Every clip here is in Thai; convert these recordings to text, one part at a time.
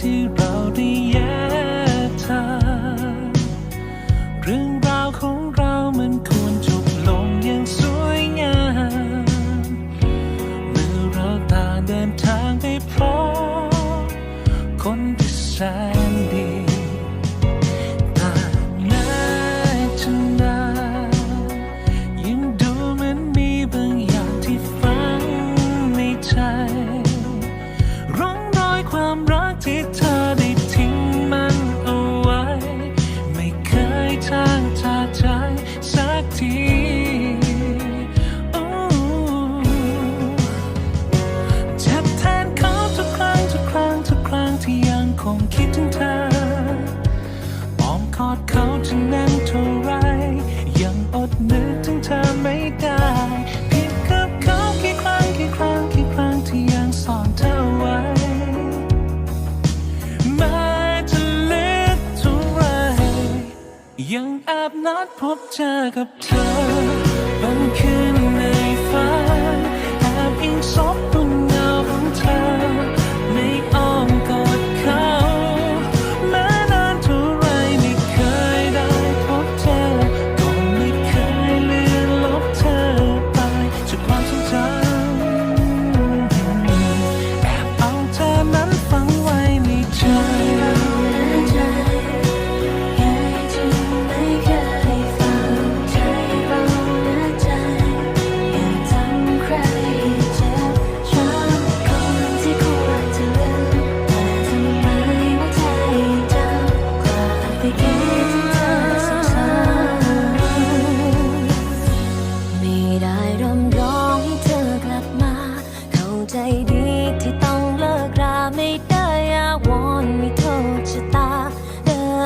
ที่เราได้แยกทางเรื่องราวของเรามันควรจบลงอย่างสวยงามเมื่อเราต่างเดินทางไปพร้อมคนที่แสนดี ดเขาจะแน่นเท่าไร ยังอดนึกถึงเธอไม่ได้ผิดกับเขากี่ครั้งกี่ครั้งกี่ครั้งที่ยังซ่อนเธอไว้แม้จะลึกเท่าไรยังแอบนัดพบเจอกับเธอบางคืนในฝัน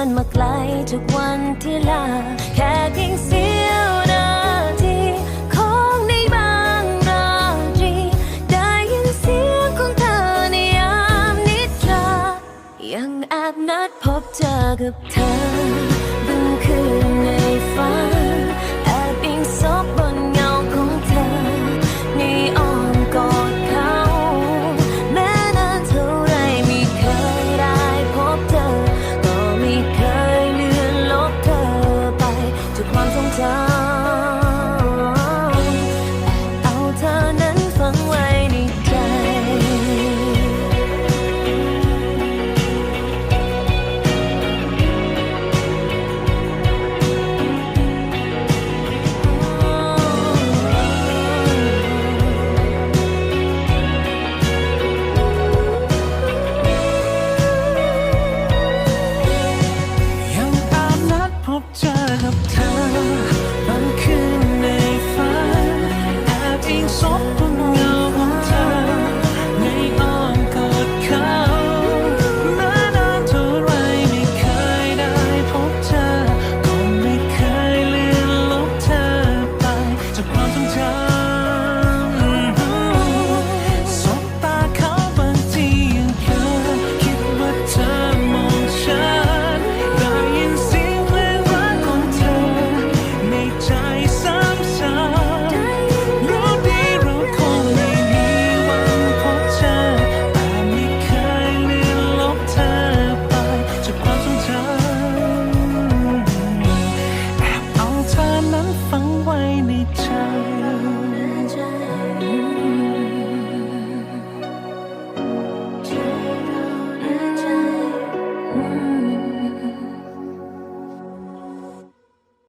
เดินมาไกลจากวันที่ลา แค่เพียงเสี้ยวนาทีของในบางราตรี ได้ยินเสียงของเธอในยามนิทรายังแอบนัดพบเจอกับเธอ